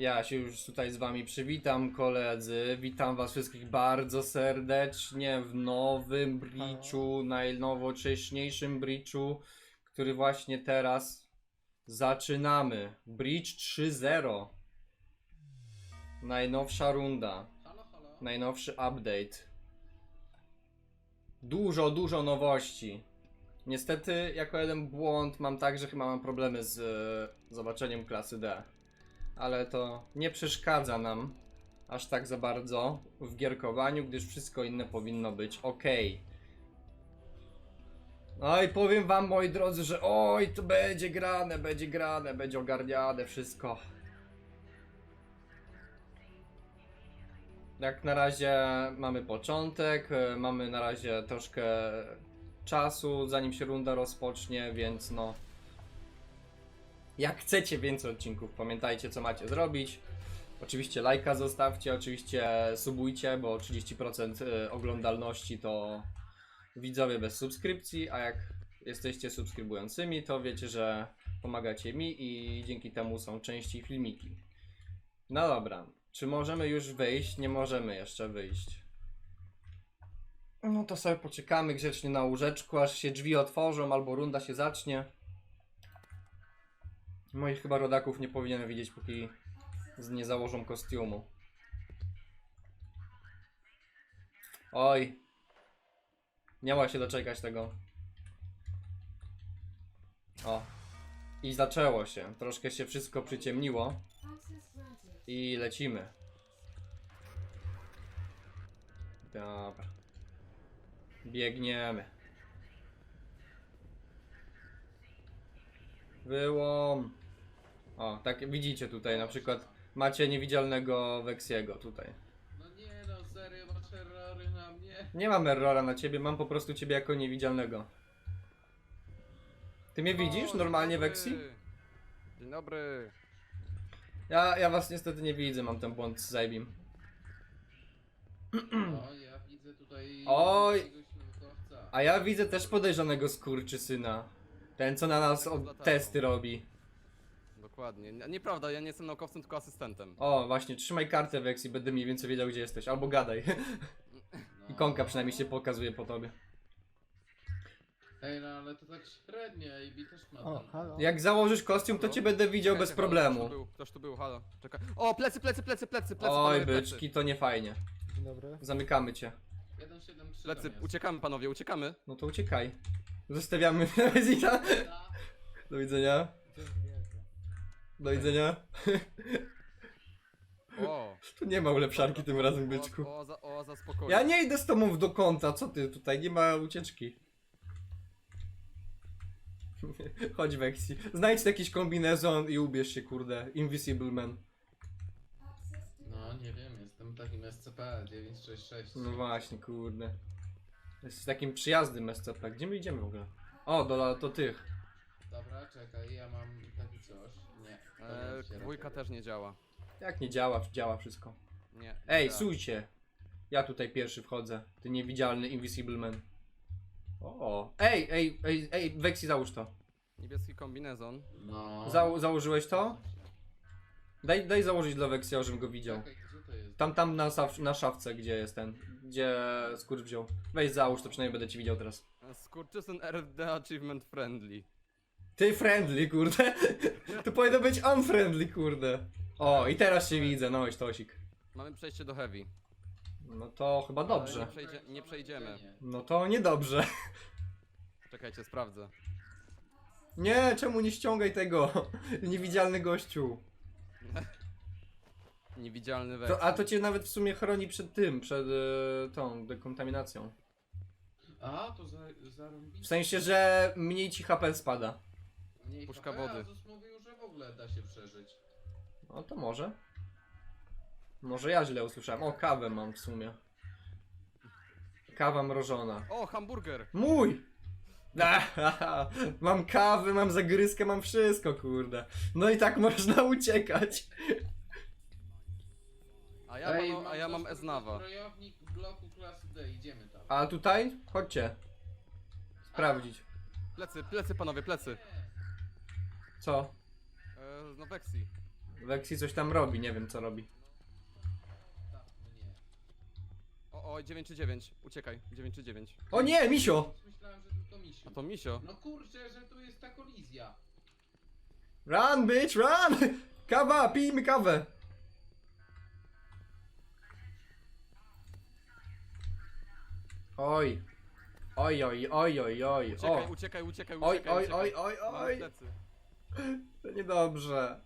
Ja się już tutaj z wami przywitam, koledzy. Witam was wszystkich bardzo serdecznie w nowym bridge'u, najnowocześniejszym bridge'u, który właśnie teraz zaczynamy. Bridge 3.0. Najnowsza runda. Najnowszy update. Dużo, dużo nowości. Niestety, jako jeden błąd mam tak, że chyba mam problemy z e, zobaczeniem klasy D. Ale to nie przeszkadza nam aż tak za bardzo w gierkowaniu, gdyż wszystko inne powinno być ok. No i powiem wam, moi drodzy, że oj, to będzie grane, będzie grane, będzie ogarniane wszystko. Jak na razie mamy początek, e, mamy na razie troszkę czasu, zanim się runda rozpocznie, więc no. Jak chcecie więcej odcinków, pamiętajcie co macie zrobić. Oczywiście lajka zostawcie, oczywiście subujcie, bo 30% e, oglądalności to widzowie bez subskrypcji, a jak jesteście subskrybującymi, to wiecie, że pomagacie mi i dzięki temu są częściej filmiki. No dobra, czy możemy już wyjść? Nie możemy jeszcze wyjść. No to sobie poczekamy grzecznie na łóżeczku, aż się drzwi otworzą albo runda się zacznie. Moich chyba rodaków nie powinienem widzieć, póki nie założą kostiumu. Oj. Ma się doczekać tego. O. I zaczęło się. Troszkę się wszystko przyciemniło. I lecimy. Dobra. Biegniemy. Wyłom. O, tak widzicie tutaj na przykład macie niewidzialnego Weksiego tutaj. No nie no, serio, masz errory na mnie. Nie mam errora na ciebie, mam po prostu ciebie jako niewidzialnego. Ty mnie widzisz normalnie. Weksi? Dzień dobry. Ja, ja was niestety nie widzę, mam ten błąd z Zajbim. O, ja widzę tutaj Oj. jakiegoś naukowca. A ja widzę też podejrzanego skurczysyna. Ten, co na nas od testy robi. Dokładnie. Nieprawda, ja nie jestem naukowcem, tylko asystentem. O, właśnie, trzymaj kartę Weksi, będę mniej więcej wiedział, gdzie jesteś. Albo gadaj. No. Ikonka przynajmniej się pokazuje po tobie. Ej, no ale to tak średnio, AB też ma O, halo. Jak założysz kostium, to cię będę widział bez Czekajcie, halo, problemu. Ktoś tu był, ktoś tu był, halo. Czekaj. O, plecy, plecy, plecy, plecy, plecy, Oj, panowie, plecy. byczki, to nie fajnie. Dzień dobry. Zamykamy cię. 173 Plecy, tam jest. uciekamy panowie, uciekamy. No to uciekaj. Zostawiamy Wezita. Ta, Do widzenia. Dzięki. Do widzenia. O. Tu nie ma ulepszarki tym razem, byczku. O, o, za, o, za spokojnie. Ja nie idę z tobą do kąta, co ty tutaj? Nie ma ucieczki. Chodź Weksi. Znajdź jakiś kombinezon i ubierz się, kurde. Invisible Man. No nie wiem, jestem takim SCP-966. No właśnie, kurde. Jesteś takim przyjaznym SCP. Gdzie my idziemy w ogóle? O, do, do tych. Dobra, czekaj, ja mam taki coś. E, dwójka też nie działa. Jak nie działa, działa wszystko. Nie. nie Ej, działa. się. Ja tutaj pierwszy wchodzę. Ty niewidzialny Invisible Man. O. Ej, ej, ej, ej, Weksi załóż to. Niebieski kombinezon. No. Zał założyłeś to? Daj, daj założyć dla Weksja, żebym go widział. Czekaj, gdzie to jest? Tam, tam na, na szafce, gdzie jest ten. Gdzie skurcz wziął. Weź załóż, to przynajmniej będę ci widział teraz. Skurczysyn RD Achievement Friendly. Ty friendly, kurde. To powinno być unfriendly, kurde. O, i teraz się widzę, no i tosik. Mamy przejście do Heavy. No to chyba dobrze. Ale- przejdzie- nie przejdziemy. No to niedobrze. Czekajcie, sprawdzę. Nie, czemu nie ściągaj tego? Niewidzialny gościu. Niewidzialny. To, a to cię nawet w sumie chroni przed tym, przed e, tą dekontaminacją. A, to za, zarąbiście. W sensie, że mniej ci HP spada. Mniej Puszka HP, wody. A Zus mówił, że w ogóle da się przeżyć. No to może. Może ja źle usłyszałem. O, kawę mam w sumie. Kawa mrożona. O, hamburger! Mój! Mam kawę, mam zagryzkę, mam wszystko, kurde. No i tak można uciekać. A ja, Ej, mam, a ja mam Eznawa. Zbrojownik bloku klasy D, idziemy tam. A tutaj? Chodźcie. Sprawdzić. Plecy, plecy panowie, plecy. Nie. Co? E, no Vexi. Lexi coś tam robi, nie wiem co robi. O, o, 9 czy 9. Uciekaj, 9 czy 9. O nie, Misio! Myślałem, że tylko misiu. A to misio. No kurczę, że tu jest ta kolizja. Run, bitch, run! Kawa, pijmy kawę! Oj. Oj, oj, oj, oj, oj. Uciekaj, O. uciekaj, uciekaj, Oj, uciekaj. oj, uciekaj. oj, oj, Mamy oj. plecy. To niedobrze.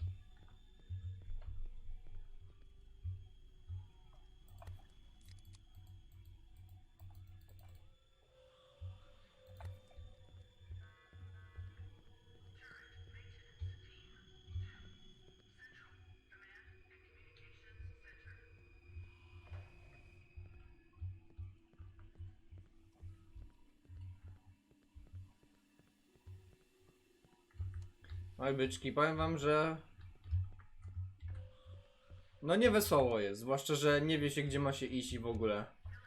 Oj, byczki, powiem wam, że... No nie wesoło jest, zwłaszcza, że nie wie się gdzie ma się iść i w ogóle.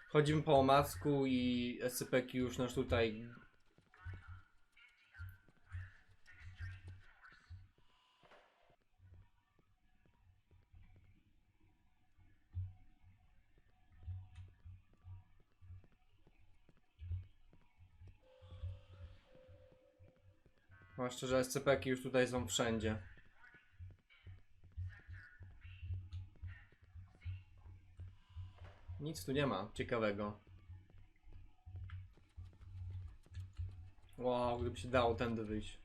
Chodzimy po omacku i SCP już nas tutaj... Zwłaszcza, że SCP już tutaj są wszędzie. Nic tu nie ma ciekawego. Wow, gdyby się dało tędy wyjść.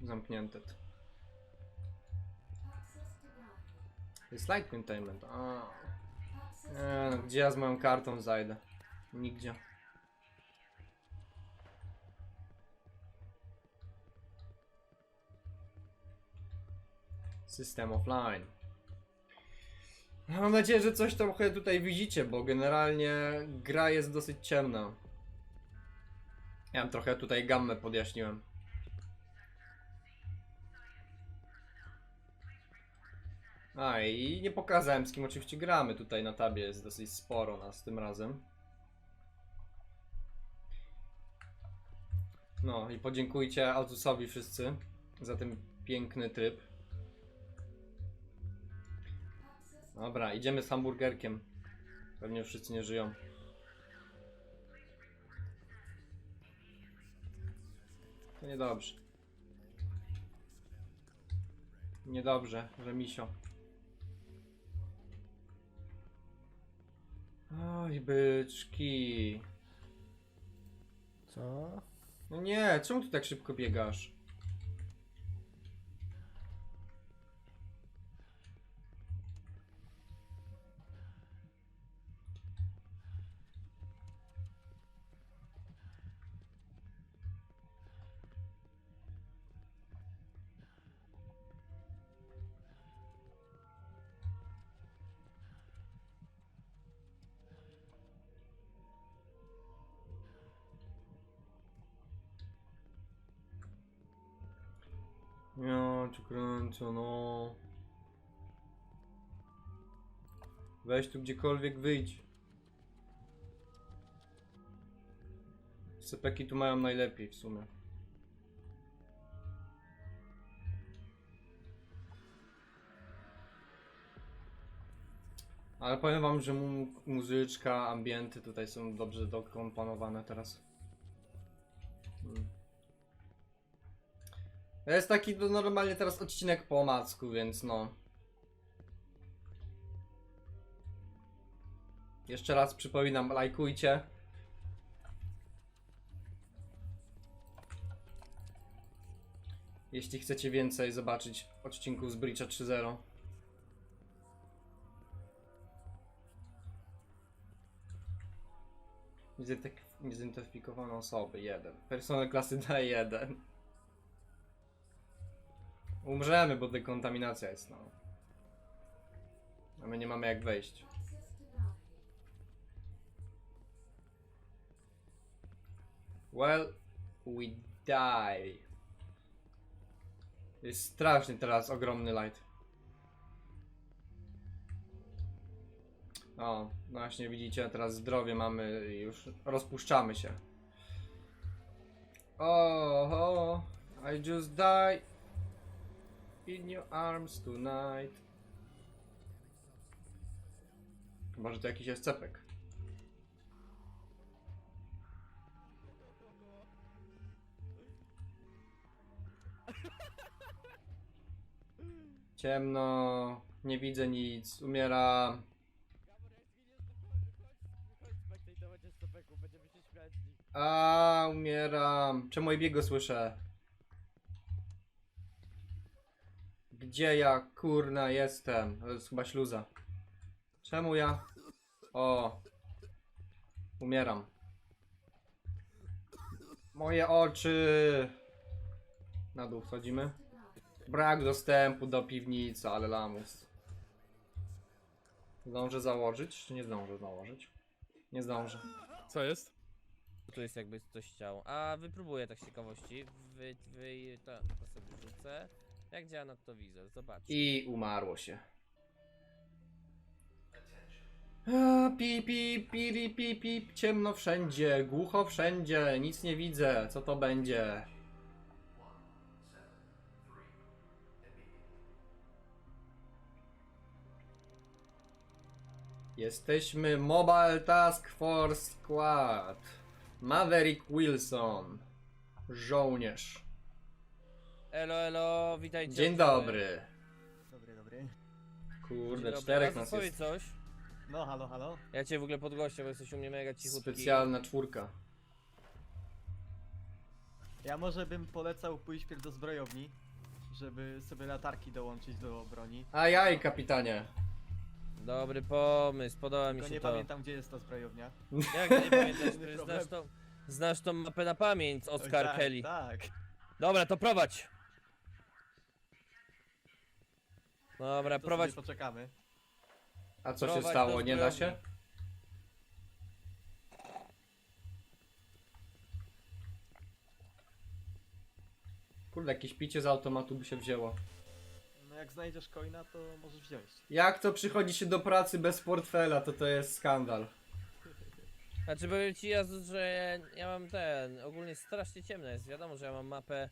Zamknięte. Jest light containment. A. Nie, no, gdzie ja z moją kartą zajdę? Nigdzie. System offline. Mam nadzieję, że coś trochę tutaj widzicie, bo generalnie gra jest dosyć ciemna. Ja trochę tutaj gammę podjaśniłem. A i nie pokazałem z kim oczywiście gramy. Tutaj na tabie jest dosyć sporo nas tym razem. No i podziękujcie Azusowi wszyscy za ten piękny tryb. Dobra, idziemy z hamburgerkiem. Pewnie już wszyscy nie żyją. To niedobrze. Niedobrze, że misio. Oj, byczki. Co? No nie, czemu ty tak szybko biegasz? Kręcę, no. Weź tu gdziekolwiek wyjdź. Sepeki tu mają najlepiej w sumie. Ale powiem wam, że mu muzyczka, ambienty tutaj są dobrze dokomponowane teraz. To jest taki no, normalnie teraz odcinek po omacku, więc no. Jeszcze raz przypominam, lajkujcie. Jeśli chcecie więcej zobaczyć odcinków z Breacha 3.0. Niezidentyf- Niezidentyfikowane osoby, jeden. Personel klasy D1. Umrzemy, bo dekontaminacja jest, no. A my nie mamy jak wejść. Well, we die. Jest strasznie teraz ogromny light. O, właśnie widzicie, teraz zdrowie mamy już rozpuszczamy się. O, o. I just die in your arms tonight. Chyba, to jakiś escepek. Ciemno, nie widzę nic, umieram. A, umieram. Czemu jego słyszę? Gdzie ja, kurna, jestem? To jest chyba śluza. Czemu ja? O. Umieram. Moje oczy. Na dół wchodzimy. Brak dostępu do piwnicy, ale lamus. Zdążę założyć, czy nie zdążę założyć? Nie zdążę. Co jest? Tu jest jakby coś chciał. A wypróbuję tak z ciekawości. Wy, wy, to, to sobie wrzucę. Jak działa noktowizor? Zobacz. I umarło się. A, Pip, pip, pip, pip, pip, ciemno wszędzie, głucho wszędzie, nic nie widzę, co to będzie? Jesteśmy Mobile Task Force Squad. Maverick Wilson. Żołnierz. Elo, elo, witajcie. Dzień dobry. Dobry, dobry. Dzień Kurde, dobry. czterech Azu, nas powiedz jest. coś. No, halo, halo. Ja cię w ogóle podgłośnię, bo jesteś u mnie mega cichutki. Specjalna czwórka. Ja może bym polecał pójść pierw do zbrojowni, żeby sobie latarki dołączyć do broni. Ajaj, kapitanie. Dobry pomysł, podoba mi Tylko się nie to. pamiętam gdzie jest ta zbrojownia. Jak nie pamiętasz, przecież znasz tą, znasz tą mapę na pamięć, Oscar Oj, tak, Kelly. Tak. Dobra, to prowadź. Dobra, To prowadź. sobie poczekamy. A co się Prowadź stało? do Nie da zbrojowni. się? Kurde, jakieś picie z automatu by się wzięło. No jak znajdziesz coina, to możesz wziąć. Jak to przychodzi się do pracy bez portfela, to to jest skandal. Znaczy powiem ci Jezus, że ja mam ten, ogólnie strasznie ciemno jest, wiadomo, że ja mam mapę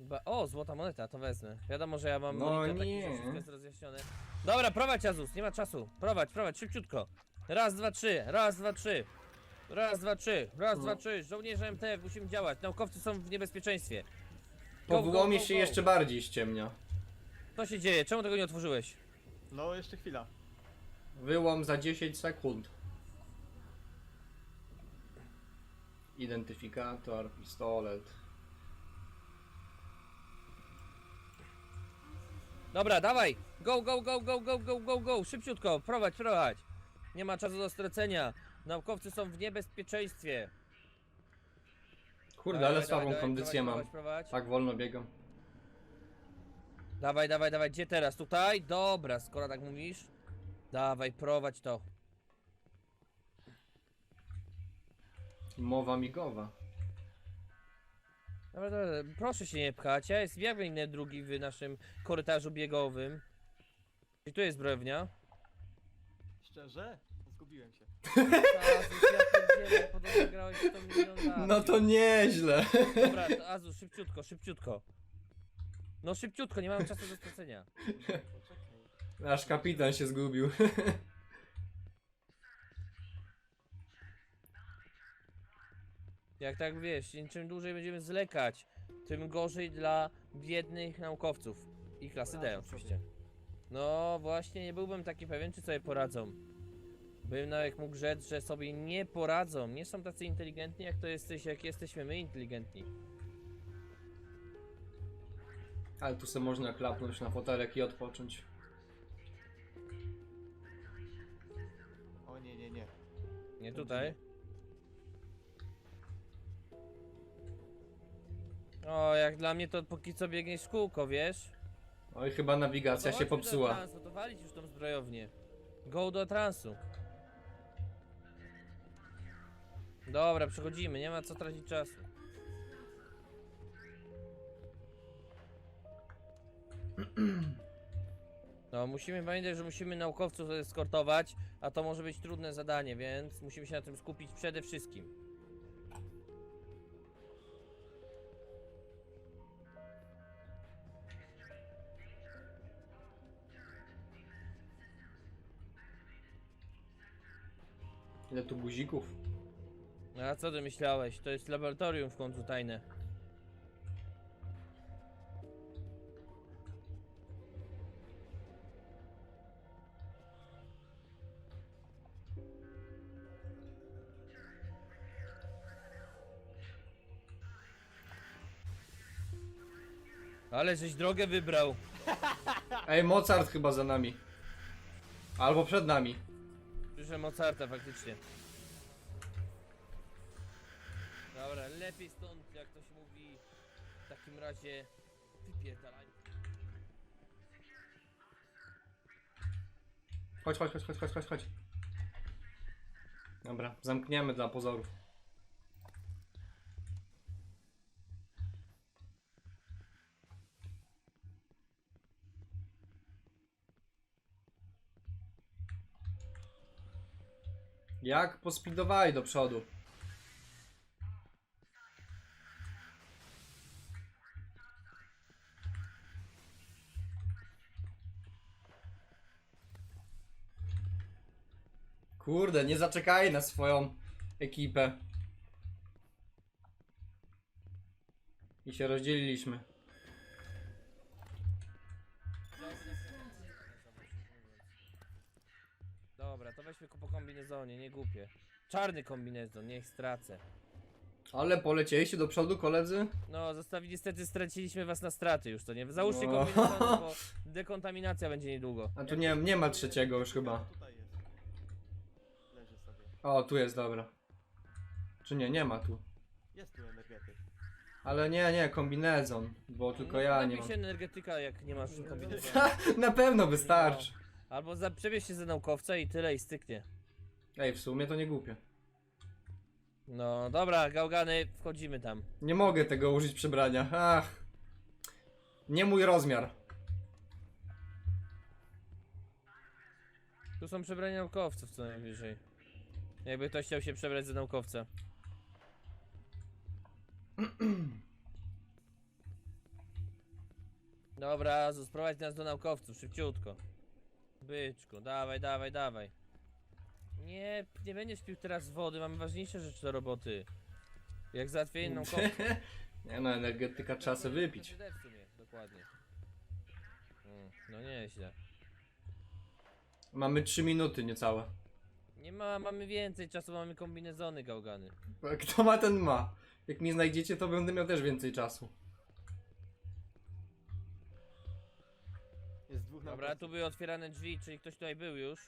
ba- O, złota moneta, to wezmę. Wiadomo, że ja mam No monitor taki, nie. wszystko jest rozjaśnione. Dobra, prowadź Jezus, nie ma czasu. Prowadź, prowadź, szybciutko. Raz, dwa, trzy, raz, dwa, trzy. Raz, dwa, trzy, raz, No. dwa, trzy. Żołnierze MTF, musimy działać. Naukowcy są w niebezpieczeństwie. Go, się go. jeszcze bardziej ściemnia. Co się dzieje? Czemu tego nie otworzyłeś? No, jeszcze chwila. Wyłom za 10 sekund. Identyfikator, pistolet. Dobra, dawaj! Go, go, go, go, go, go, go, go! Szybciutko, prowadź, prowadź! Nie ma czasu do stracenia. Naukowcy są w niebezpieczeństwie. Kurde, Dawaj, ale słabą dawaj, dawaj, kondycję prowadź, mam. Prowadź, prowadź. Tak wolno biegam. Dawaj, dawaj, dawaj, gdzie teraz? Tutaj? Dobra, skoro tak mówisz. Dawaj, prowadź to. Mowa migowa. Dobra, dobra, proszę się nie pchać. Ja jest jak inny drugi w naszym korytarzu biegowym. I tu jest zbrojownia. Szczerze? Zgubiłem się. Azus, ja pierdzielę, podobno grałeś 100 milionów lat. No to nieźle. Dobra, to Azus, szybciutko, szybciutko. No szybciutko, nie mamy czasu do stracenia. Poczekaj. Nasz kapitan się zgubił. Jak tak wiesz, im czym dłużej będziemy zwlekać, tym gorzej dla biednych naukowców. I klasy D Radzą oczywiście. No właśnie, nie byłbym taki pewien, czy sobie poradzą. Bym nawet mógł rzec, że sobie nie poradzą. Nie są tacy inteligentni, jak to jesteś, jak jesteśmy my inteligentni. Ale tu sobie można klapnąć na fotelek i odpocząć. O nie, nie, nie. Nie tutaj. O, jak dla mnie to póki co biegniesz w kółko, wiesz? Oj, chyba nawigacja się chodźmy Do popsuła. transu, to walić już tą zbrojownię. Go do transu. Dobra, przechodzimy, nie ma co tracić czasu. No, musimy pamiętać, że musimy naukowców eskortować, a to może być trudne zadanie, więc musimy się na tym skupić przede wszystkim. Ile tu guzików? No a co ty myślałeś? To jest laboratorium w końcu tajne. Ale żeś drogę wybrał. Ej, Mozart chyba za nami. Albo przed nami. Słyszę Mozarta faktycznie. Dobra, lepiej stąd, jak to się mówi. W takim razie wypierdalaj. Chodź, chodź, chodź, chodź, chodź, chodź, chodź. Dobra, zamkniemy dla pozorów. Jak pospidowali do przodu? Kurde, nie zaczekaj na swoją ekipę. I się rozdzieliliśmy. To weźmy po kombinezonie, nie głupie. Czarny kombinezon, niech stracę. Ale polecieliście do przodu, koledzy? No, zostawi, niestety straciliśmy was na straty już, to nie? Załóżcie No. kombinezony, bo dekontaminacja będzie niedługo. A tu nie, nie ma trzeciego już chyba. Tutaj jest. Leży sobie. O, tu jest, dobra. Czy nie, nie ma tu. Jest tu energetyk. Ale nie, nie, kombinezon, bo tylko ja nie Napij mam. się energetyka, jak nie masz kombinezonu. Na pewno wystarczy. Albo za, przebierz się za naukowca i tyle i styknie. Ej, w sumie to nie głupie. No, dobra, gałgany, wchodzimy tam. Nie mogę tego użyć przebrania. Ach. Nie mój rozmiar. Tu są przebrania naukowców co najwyżej. Jakby ktoś chciał się przebrać za naukowca. Dobra, Azus, prowadź nas do naukowców, szybciutko. Byczku, dawaj, dawaj, dawaj. Nie, nie będziesz pił teraz wody, mamy ważniejsze rzeczy do roboty. Jak załatwienie naukowców. Nie no, energetyka trzeba sobie wypić. W sumie, dokładnie. Mm, no nieźle. Mamy 3 minuty niecałe. Nie ma, mamy więcej czasu, mamy kombinezony gałgany. Kto ma, ten ma. Jak mi znajdziecie, to będę miał też więcej czasu. Dobra, tu były otwierane drzwi, czyli ktoś tutaj był już.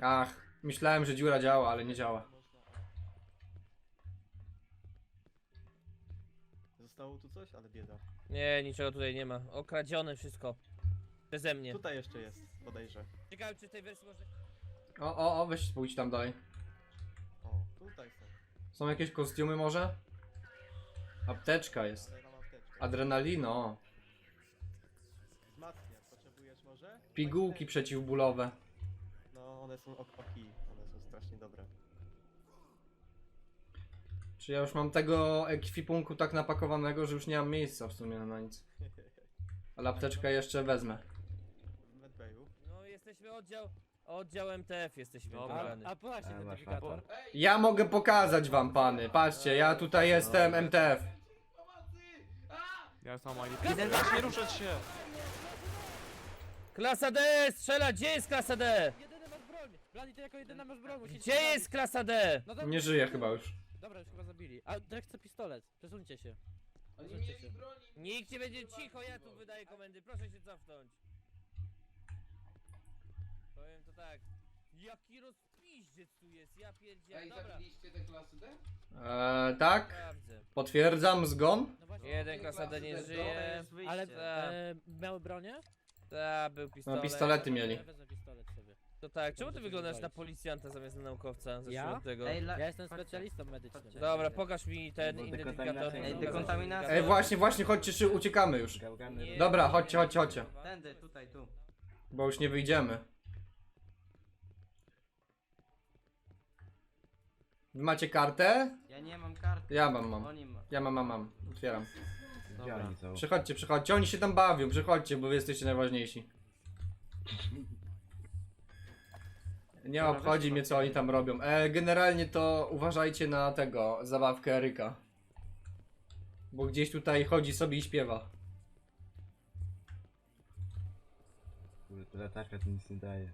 Ach, myślałem, że dziura działa, ale nie działa. Zostało tu coś, ale bieda. Nie, niczego tutaj nie ma. Okradzione wszystko. Przeze mnie. Tutaj jeszcze jest, bodajże. Ciekawe, czy w tej wersji może... O, o, o, weź spójrz tam dalej. O, tutaj są. Są jakieś kostiumy może? Apteczka jest. Ale. Adrenalino. Wzmacniacz, potrzebujesz może? Pigułki przeciwbólowe. No, one są ok oki. One są strasznie dobre. Czy ja już mam tego ekwipunku tak napakowanego, że już nie mam miejsca w sumie na nic. Ale apteczkę jeszcze wezmę. W medbayu. No, jesteśmy oddział... Oddział MTF jesteśmy Dobra. A masz identyfikator. Ja mogę pokazać wam pany. Patrzcie, ja tutaj jestem MTF. Ja sam Identycznie ruszać się! Klasa D! Strzela! Gdzie jest klasa D? Jedyny masz broń! Blady, ty jako jedyna masz broń, musisz Gdzie jest klasa D? No dobra, Nie żyje chyba już. Dobra, już chyba zabili. A Drek chce pistolet, przesuńcie się. Oni Przesuńcie się. broni. Nikt nie będzie cicho, ja tu wydaję komendy. Proszę się cofnąć. Powiem to tak. Jaki rozpiździec tu jest, ja pierdzielę. Ej, Dobra, zabiliście te klasy D? Eee, tak? sprawdzę. Potwierdzam zgon. No właśnie. Jeden klasa D nie żyje. Ale Tak. e, miały bronię? Ta, był pistolet. No pistolety mieli. Ja wezmę pistolet sobie. To tak, czemu ty wyglądasz na policjanta zamiast na naukowca? Zacznijmy Ja? od tego. Ej, la... Ja jestem chodźcie. specjalistą medycznym. Chodźcie. Dobra, pokaż mi ten Bo identyfikator. dekontaminacja- Ej, dekontaminacja. Ej, właśnie, właśnie, chodźcie, szy- uciekamy już. Gałgany. Nie, Dobra, chodźcie, chodźcie, chodźcie. Tędy, tutaj, tu. Bo już nie wyjdziemy. Macie kartę? Ja nie mam karty. Ja mam, mam. Oni ma. Ja mam, mam, mam. Otwieram. Dobra. Przychodźcie, przychodźcie. Oni się tam bawią, przychodźcie, bo wy jesteście najważniejsi. Nie Dobra, obchodzi weź mnie co oni tam robią. E, generalnie to uważajcie na tego, zabawkę Eryka. Bo gdzieś tutaj chodzi sobie i śpiewa. Kurde, ta latarka to nic nie daje.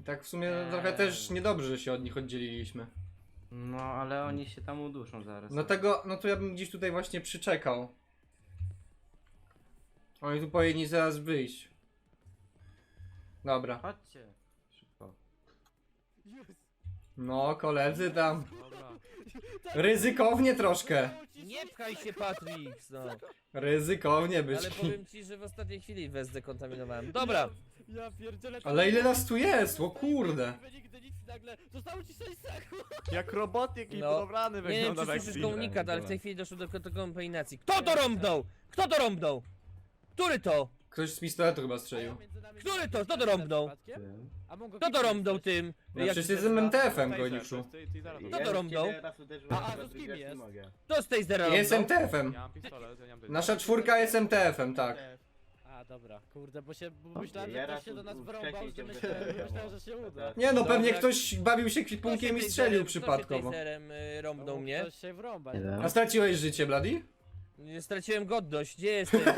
I tak w sumie Eee. trochę też niedobrze, że się od nich oddzieliliśmy. No, ale oni się tam uduszą zaraz. No tego, no to ja bym gdzieś tutaj właśnie przyczekał. Oni tu powinni zaraz wyjść. Dobra. Chodźcie. Szybko. No, koledzy tam. Dobra. Ryzykownie troszkę. Nie pchaj się, Patrix, no. Ryzykownie Ale być. powiem ci, że w ostatniej chwili wez zdekontaminowałem. Dobra, Ja pierdzielę. Ale ile nas tu jest? O kurde. Nigdy nic nagle. Zostało ci 6 sekund. Jak robotnik i No, budowlany nie wiem wygląda czy słyszysz komunikat, ale w tej chwili doszło do, do kombinacji. Kto to rąbnął? Kto to rąbnął? Który to? Ktoś z pistoletu chyba strzelił. Który to? Kto to rąbnął? Kto to rąbnął tym? Ja Jak przecież jestem? MTF-em, Gojnikszu. Kto to rąbnął? A, a to z kim jest? Kto z tej zera Jest rąbnął? MTF-em. Ja mam pistolet, ja nie mam Nasza czwórka jest MTF-em, tak. A dobra, kurde, bo się bo myślałem, że ktoś się do nas wrąbał, że myślałem, że się uda. Nie no, pewnie ktoś bawił się Kto się kwipunkiem i tej strzelił zerem- przypadkowo. Kto się tej zerem y, rąbnął mnie? Ktoś się wrąbać. Nie A straciłeś życie, Bloody? Nie Straciłem godność, gdzie jestem? No.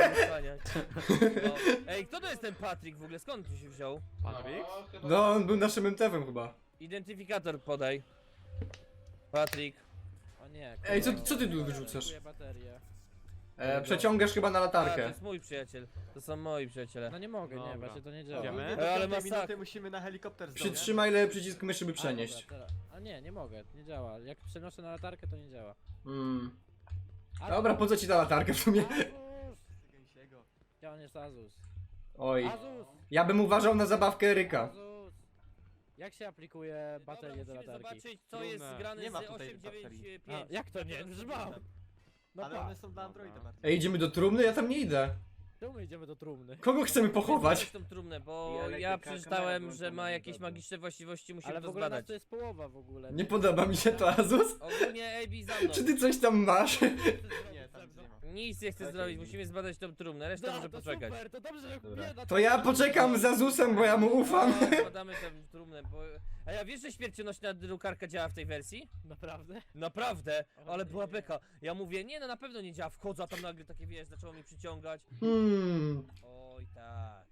Ej, kto to jest ten Patryk w ogóle? Skąd tu się wziął? Patryk? No, on był naszym MTF-em chyba. Identyfikator podaj. Patryk. O nie, Ej, co- kurwa, co ty tu kurwa, wyrzucasz? baterię. E, przeciągasz chyba na A, to latarkę. jest mój przyjaciel. To są moi przyjaciele. No nie mogę, nie, Dobra. właśnie to nie działa. Idziemy? Do Ale masakra. minuty musimy na helikopter zdążyć. Przytrzymaj lewy przycisk myszy, by A, przenieść. dobra, teraz. A nie, nie mogę, nie działa. Jak przenoszę na latarkę, to nie działa. Mm. Dobra, po co ci ta latarka w sumie? Azus! Gęsiego. Gdzie on jest Azus? Oj. Azus! Ja bym uważał na zabawkę Eryka. Azus! Jak się aplikuje baterię do Dobra, musimy latarki? zobaczyć, co jest Trudne. zgrane Nie z ma tutaj 895. A, jak to nie? Mam! No Ale pa, one są dla Androida. Ej, idziemy do trumny? Ja tam nie idę. Czemu my idziemy do trumny? Kogo chcemy pochować? Tą trumnę, bo ja przeczytałem, że ma jakieś magiczne właściwości, musimy Ale w to ogóle nas zbadać. to jest połowa w ogóle. Nie podoba mi się to, Azus. Ogólnie AB za mną. Czy ty coś tam masz? Nie, tam nic nie ma. Nic nie chcę zrobić, musimy zbadać tą trumnę, reszta Da, może to poczekać. super, to dobrze, że Dobra. To ja poczekam za Zusem, bo ja mu ufam. No, Zbadamy tę trumnę, bo... A ja wiesz, że śmiercionośna drukarka działa w tej wersji? Naprawdę? Naprawdę, ale była beka. Ja mówię, nie no na pewno nie działa, wchodzę, a tam nagle takie wiesz, zaczęło mnie przyciągać. Hmm. Oj tak.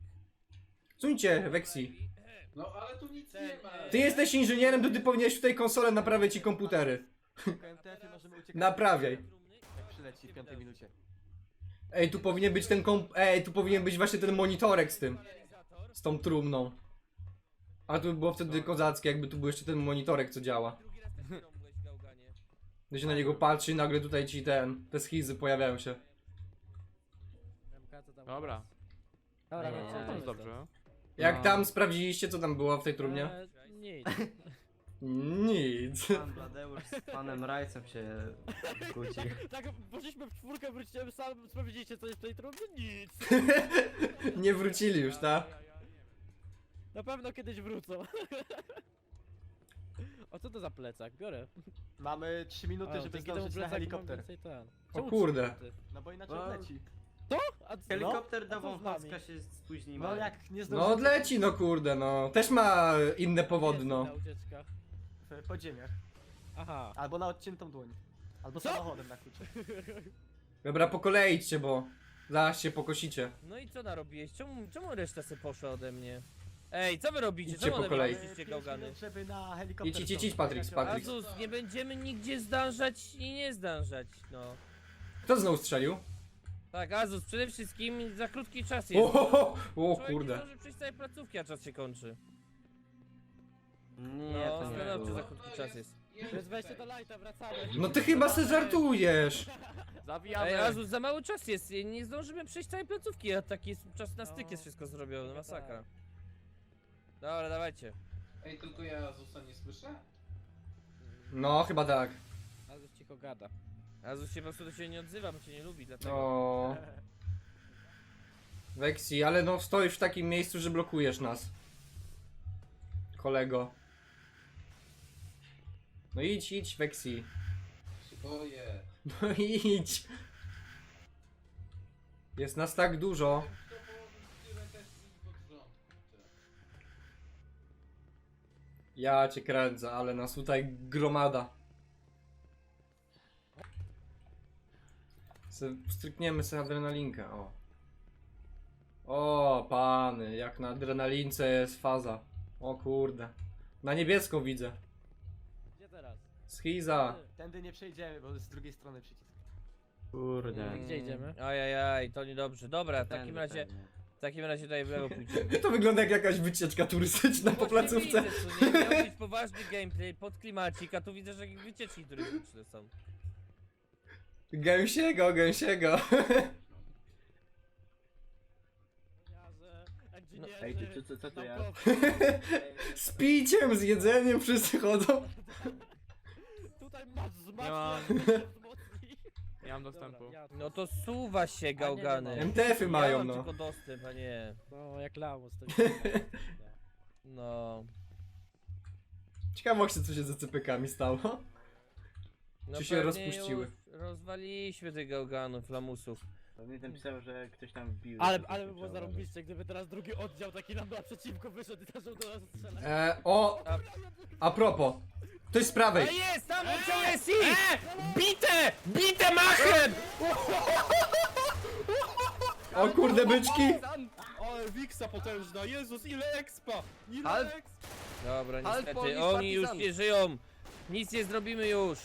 Suńcie, Vexi. No ale tu nic nie ma. Ty jesteś inżynierem, to ty powinieneś tutaj konsolę naprawiać i komputery. KMTF możemy uciekać. Naprawiaj. Jak przyleci w piątej minucie. Ej, tu powinien być ten komp... Ej, tu powinien być właśnie ten monitorek z tym. Z tą trumną. A tu by było wtedy kozackie, jakby tu był jeszcze ten monitorek, co działa. Drugi raz rąbłeś, gałganie. Gdy się na niego patrzy i nagle tutaj ci ten... Te schizy pojawiają się. Dobra. Dobra, No, no, To co jest dobrze. Jak No. tam sprawdziliście, co tam było w tej trumnie? E, nic. Nic. Pan Bladeusz z panem Rajcem się kłóci. Tak, poszliśmy w czwórkę, wróciłem sam, sprawdziliście co jest w tej trumnie? Nic. Nie wrócili już, tak? Na pewno kiedyś wrócą. O co to za plecak? Biorę. Mamy 3 minuty, żeby dzięki temu zdążyć na plecaku mam helikopter. więcej ten. Kurde. minuty? No bo inaczej No. Odleci. A co- Helikopter no? co nami? się spóźni. No jak nie zdążymy No odleci, no kurde, no. Też ma inne powody, no. na ucieczkach. w podziemiach. Aha. Albo na odciętą dłoń. Albo Co? samochodem na klucze. Dobra, po kolei idźcie, bo zaraz się pokosicie. No i co narobiłeś? Czemu, czemu reszta se poszła ode mnie? Ej, co wy robicie? Idźcie Czemu po kolei. wychodzicie Pięć gałgany? minut, żeby na helikopter Idź, idź, idź. Patryk, Patryk. Azus, nie będziemy nigdzie zdążać i nie zdążać, no. Kto znowu strzelił? Tak, Azus, przede wszystkim za krótki czas jest. O, o, Człowiek nie kurde. zdąży przejść całej placówki, a czas się kończy. Nie, No, to nie stanowczo za krótki czas jest. Więc weźcie do lighta, wracamy. No ty chyba se żartujesz. Zawijamy. Ej, Azus, za mały czas jest, nie zdążymy przejść całej placówki, a taki jest czas na styk No, jest wszystko zrobione, chyba masakra. tak. Dobra, dawajcie. Ej, tylko ja Zusa nie słyszę? No, chyba tak. Azus cicho gada. Azus się po prostu do ciebie nie odzywa, bo cię nie lubi, dlatego. O. Vexi, ale no stoisz w takim miejscu, że blokujesz nas. Kolego. No idź, idź, Vexi. Się boję. No idź. Jest nas tak dużo. Położył tyle też? Ja cię kręcę, ale nas tutaj gromada. Se, strykniemy sobie adrenalinkę, o. O, pany, jak na adrenalince jest faza. O kurde. Na niebieską widzę. Gdzie teraz? Schiza. Tędy nie przejdziemy, bo z drugiej strony przycisk. Kurde. Gdzie idziemy? Ajajaj, to niedobrze. Dobra, w takim Tędy razie, pewnie. w takim razie lewo pójdziemy. To wygląda jak jakaś wycieczka turystyczna po placówce. Widzę, co nie miał być poważny gameplay pod klimacik, a tu widzę, że jakieś wycieczki turystyczne są. Gęsiego, gęsiego. Inżynierzy, Ej, ty, ty, co- co to ja? Z piciem, z jedzeniem wszyscy chodzą. Tutaj masz Nie zmacz, mam. wzmocni. Nie mam Dobra, dostępu. ja- No to suwa się gałgany. MTF-y Ja mają, mam no. tylko dostęp, a nie. No, jak lamus to No. Ciekawości, co się ze cypykami stało. No Czy się pewnie rozpuściły? już Rozwaliliśmy tych gałganów, lamusów. Pewnie ten pisał, że ktoś tam wbił. Ale, ale by było zarobiście, gdyby teraz drugi oddział taki nam naprzeciwko wyszedł i zaczął do nas strzelać. E, o, a propos. Ktoś z A prawej. jest! Tam oddział jest ich! Bite! Bite machem! O kurde, byczki. Ale Wiksa potężna, Jezus, ile expa! Ile Ale- expa! Dobra, niestety, Polish oni już Partizan. nie żyją. Nic nie zrobimy już.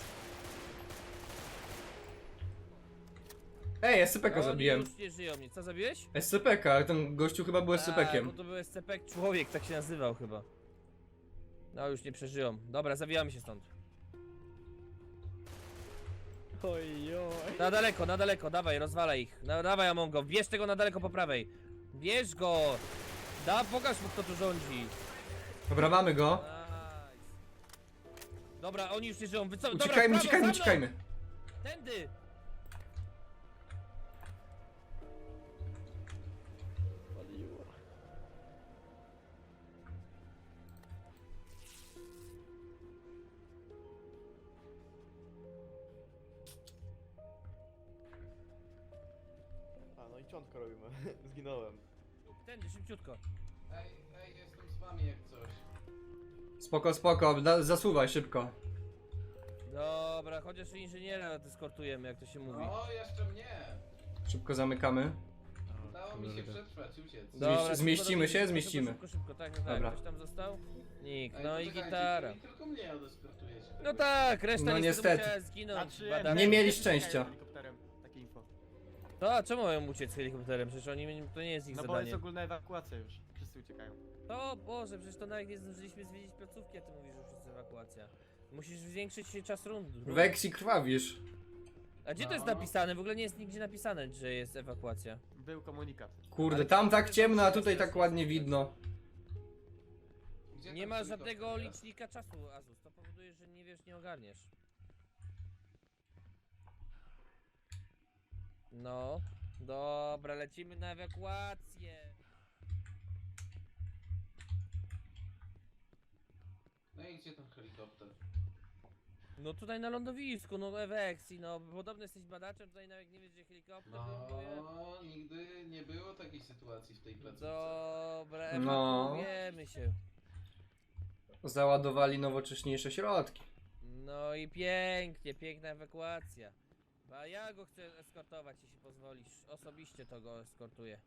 Ej, SCP-ka Oni zabiłem. już nie żyją. Nie. Co zabiłeś? SCP-ka, ale ten gościu chyba był A, bo SCP-kiem. to był SCP człowiek, tak się nazywał chyba. No już nie przeżyją. Dobra, zawijamy się stąd. Oj, oj. Na daleko, na daleko, dawaj, rozwalaj ich. Na, dawaj Amongo, bierz tego na daleko po prawej. Bierz go! Da, pokaż mu kto tu rządzi. Dobra, mamy go. Nice. Dobra, oni już nie żyją. Wyco- Dobra, Uciekajmy, w prawo, uciekajmy, za mną! uciekajmy. Tędy! Zginąłem. Tędy, szybciutko. Ej, ej, jestem z wami jak coś. Spoko, spoko, da, zasuwaj szybko. Dobra, chociaż inżyniera dyskortujemy, jak to się mówi. No, jeszcze mnie. Szybko zamykamy. Udało mi się przetrwać, uciec. Dobra. szybko zmieścimy się? szybko, Zmieścimy. Szybko, szybko, tak, tak, Dobra. Ktoś tam został? Nikt, Ej, no i poczekajcie, gitara. Tylko mnie odeskortujecie. No tak, reszta No niestety, niestety. musiała zginąć. Znaczy. Nie mieli szczęścia. To, a czemu mają uciec helikopterem? Przecież oni, to nie jest ich No bo zadanie. jest ogólna ewakuacja już. Wszyscy uciekają. To, Boże, przecież to nawet nie zdążyliśmy zwiedzić placówki, a ty mówisz, że już jest ewakuacja. Musisz zwiększyć się czas rund. Weksi krwawisz. A gdzie to jest No. napisane? W ogóle nie jest nigdzie napisane, że jest ewakuacja. Był komunikat. Kurde, tam tak ciemno, a tutaj tak ładnie widno. Gdzie Nie ma helikopter żadnego jest? licznika czasu, Azus. To powoduje, że nie wiesz, nie ogarniesz. No, dobra, lecimy na ewakuację. No i gdzie ten helikopter? No tutaj na lądowisku, no eweksji, no podobno jesteś badaczem, tutaj nawet nie wiesz, gdzie helikopter. No, nigdy nie było takiej sytuacji w tej placówce. Dobra, No. ewakuujemy się. Załadowali nowocześniejsze środki. No i pięknie, piękna ewakuacja. A ja go chcę eskortować, jeśli pozwolisz. Osobiście to go eskortuję.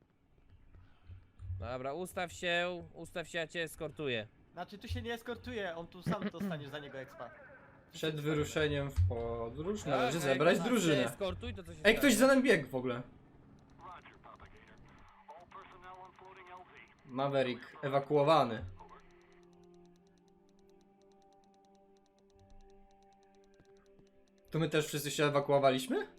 Dobra, ustaw się, ustaw się, ja cię eskortuję. Znaczy tu się nie eskortuje, on tu sam dostaniesz za niego expa. Przed wyruszeniem w podróż należy Tak, zebrać jak drużynę. Eskortuj, to co się Ej, ktoś za nami biegł w ogóle. Maverick ewakuowany. To my też wszyscy się ewakuowaliśmy?